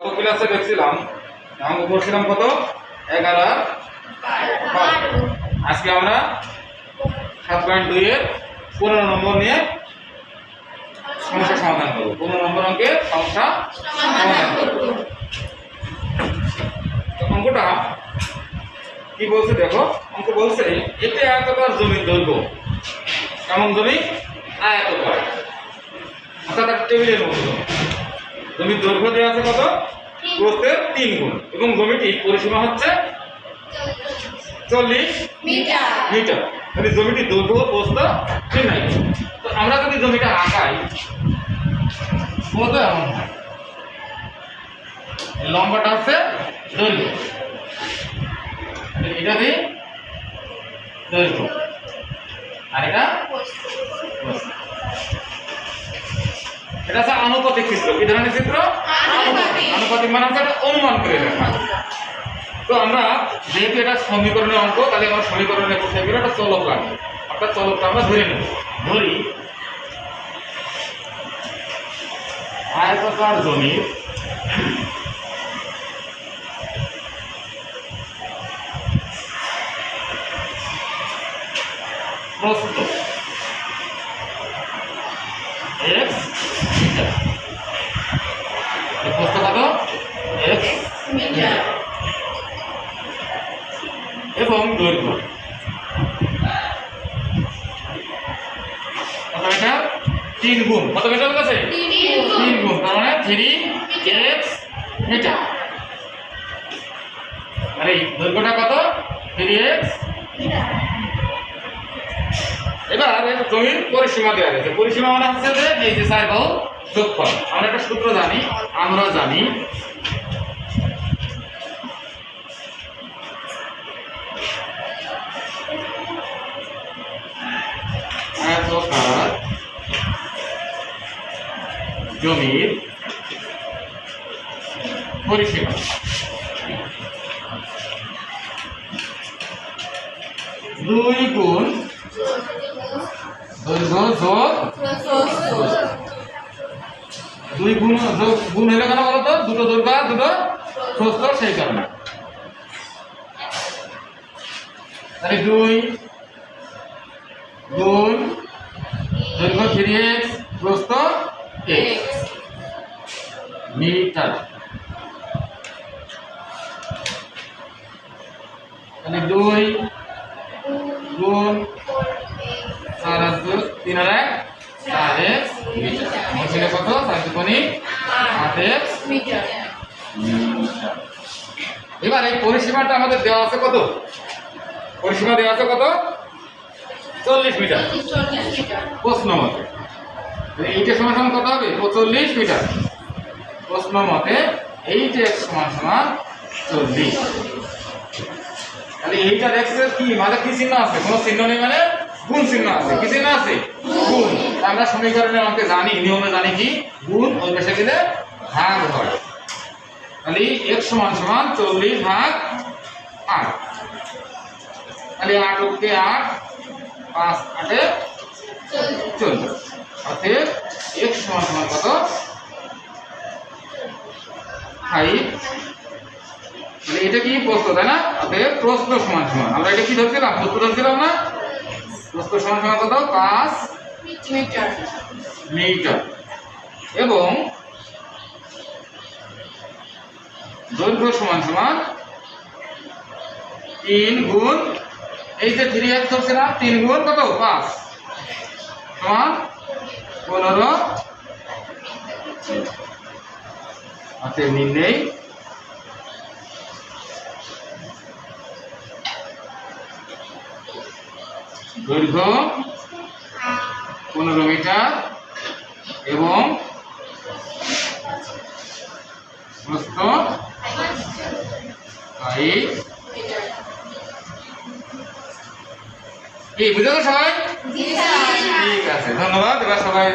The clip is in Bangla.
ক্লাসে দেখছিলাম অঙ্ক করছিলাম কত? এগারো। আজকে আমরা সাত পয়েন্ট দুই এর পনেরো নম্বর নিয়ে সমস্যা সমাধান করব। পনেরো নম্বর অঙ্কের সমস্যা সমাধান করব। অঙ্কটা কি বলছে দেখো? অঙ্ক বলছে, এতে আয়তকার জমির দৈর্ঘ্য। কেমন জমি? আয়তকার। অর্থাৎ টেবিলের মতো। জমির দৈর্ঘ্য দেওয়া আছে কত? প্রস্থের তিন গুণ। এবং জমিটির পরিসীমা হচ্ছে চল্লিশ মিটার। মানে জমিটির দৈর্ঘ্য নির্ণয় করো। তো আমরা যদি জমিটা আঁকাই কত এমন হয়? লম্বাটা হচ্ছে দৈর্ঘ্য। এটা দিয়ে দৈর্ঘ্য। আর এটা। এটা হচ্ছে আনুপাতিক চিত্র। কি ধরনের চিত্র? আনুপাতিক। মানে হচ্ছে এটা অনুমান করে লেখা। তো আমরা যেহেতু এটা সমীকরণের অঙ্ক তাহলে আমার সমীকরণের কোথায় গেলে একটা চলক লাগবে। অর্থাৎ চলকটা আমরা ধরে নেব। ধরি আয়তাকার জমি প্রস্থ। কত তিন গুণ। কত মিটার কাছে? তিন গুণ। তার মানে থ্রি এক্স মিটার আরে, দৈর্ঘ্যটা কত? থ্রি এক্স এবার জমির পরিসীমা দেওয়া গেছে পরিসীমা মানে হচ্ছে যে, এই যে যোগফল। আমরা একটা সূত্র জানি, আমরা জানি জমির পরিসীমা। দুই গুণ দৈর্ঘ্য যোগ দুই গুণ যোগ গুণ হলে কেন বলো তো? দুটো দৈর্ঘ্য দুটো প্রস্থ সেই কারণে। তাহলে দুই গুণ দৈর্ঘ্য থ্রি এক্স তাহলে দুই গুণ চার আর দুই তিন আর এক, চার এক্স মিটার। কত? চার দুগুণি আট মিটার। এবার এই পরিসীমাটা আমাদের দেওয়া আছে কত? পরিসীমা দেওয়া আছে কত? চল্লিশ মিটার। প্রশ্ন মতে। এইটা সমান সমান কত হবে? চল্লিশ মিটার। প্রশ্ন মতে এইটা সমান সমান চল্লিশ। তাহলে এইটা দেখছে কি মানে কি চিহ্ন আছে? কোনো চিহ্ন নেই মানে গুণ চিহ্ন আছে। কি চিহ্ন আছে? গুণ। আমরা সমীকরণের অঙ্কে জানি, নিয়মে জানি কি, গুণ ওই পাশে গেলে ভাগ হয়। তাহলে এক সমান সমান চল্লিশ ভাগ আট। তাহলে আট অব্দি আট, পাঁচ আটে চল্লিশ। অতএব এক সমান সমান কত? ফাইভ তাহলে এটা কি প্রস্থ তাই না? প্রস্থ সমান সমান। আমরা এটা কি ধরছিলাম? প্রস্থ ধরছিলাম না? প্রস্থ সমান সমান কত? পাঁচ মিটার। মিটার। এবং দৈর্ঘ্য সমান সমান তিন গুণ এই যে থ্রি এক্স ধরছে না তিন গুণ কত? পাঁচ। সমান পনেরো। হাতে নির্ণয় দৈর্ঘ্য পনেরো মিটার এবং প্রস্থ ফাইভ কি বুঝে তো সবাই? ঠিক আছে ধন্যবাদ এবার সবাই